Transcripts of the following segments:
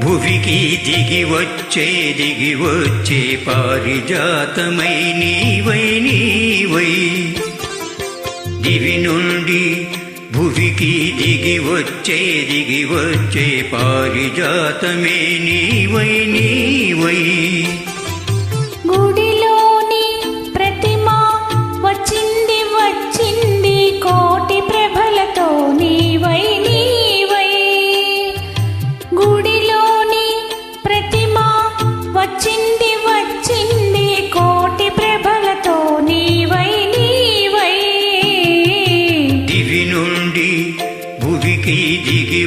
భువికి దిగి వచ్చే దిగి వచ్చే పారిజాతమై నీవై నీవై. దివి నుండి భువికి దిగి వచ్చే దిగి వచ్చే పారిజాతమే నీవై నీవై.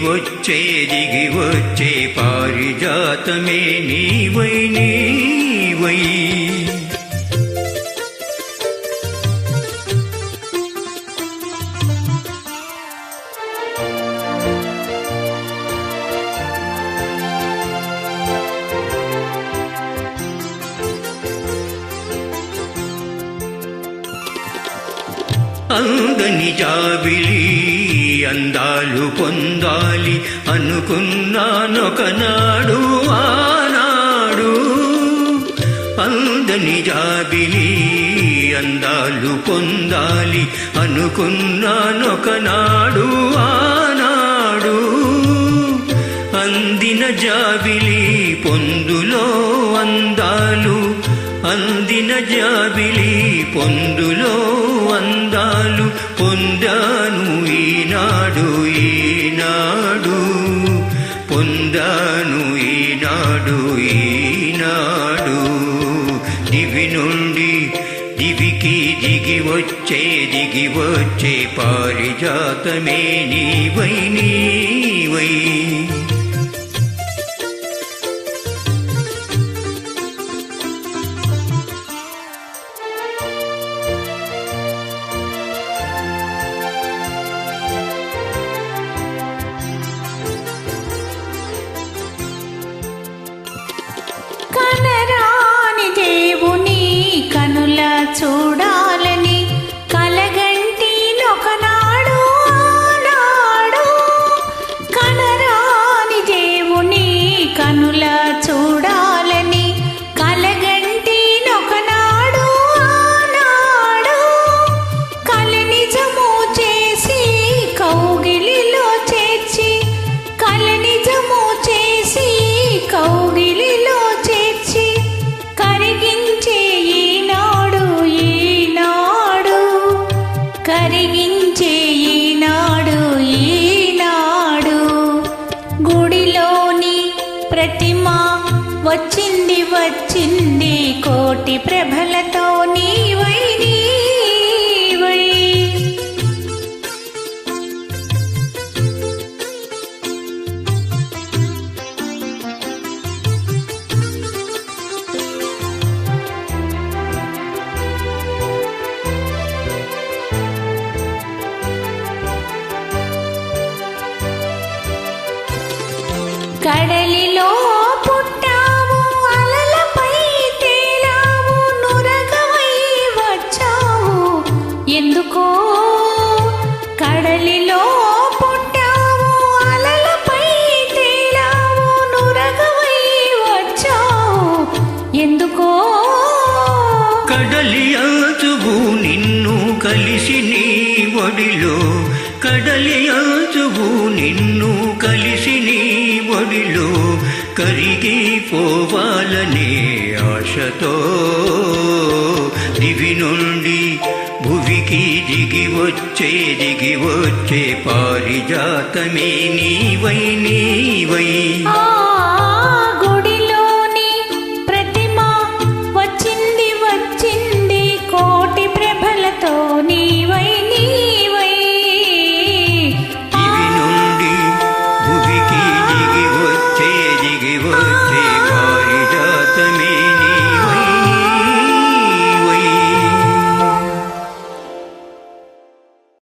వచ్చే దిగి వచ్చే పారిజాతమే నీవై నీవై. అందని జాబిలీ అందాలు పొందాలి అనుకున్నానొకనాడు ఆనాడు. అందని జాబిలి అందాలు పొందాలి అనుకున్నానొకనాడు ఆనాడు. అందిన జాబిలి పొందులో అందాలు అందిన జాబిలి పొందులో నాడు ఈనాడు దివి నుండి దివికి దిగి వచ్చే దిగి వచ్చే పారిజాతమే నీవై నీవై. നെല്ലരാ నీలోని ప్రతిమ వచ్చింది వచ్చింది కోటి ప్రభలతో నీవై కడలిలో పుట్టావు అలలపై తేలావు నురగవై వచ్చావు ఎందుకో కడలిలో పుట్టావు అలలపై తేలావు నురగవై వచ్చావు ఎందుకో కడలి ఆచువు నిన్ను కలిసి నీ ఒడిలో కడలి ఆచువు నిన్ను కలిసి నీ ఒడిలో కరిగి పోవాలనే ఆశతో దివి నుండి భువికి దిగి వచ్చే దిగి వచ్చే పారిజాతమే నీవై నీవై.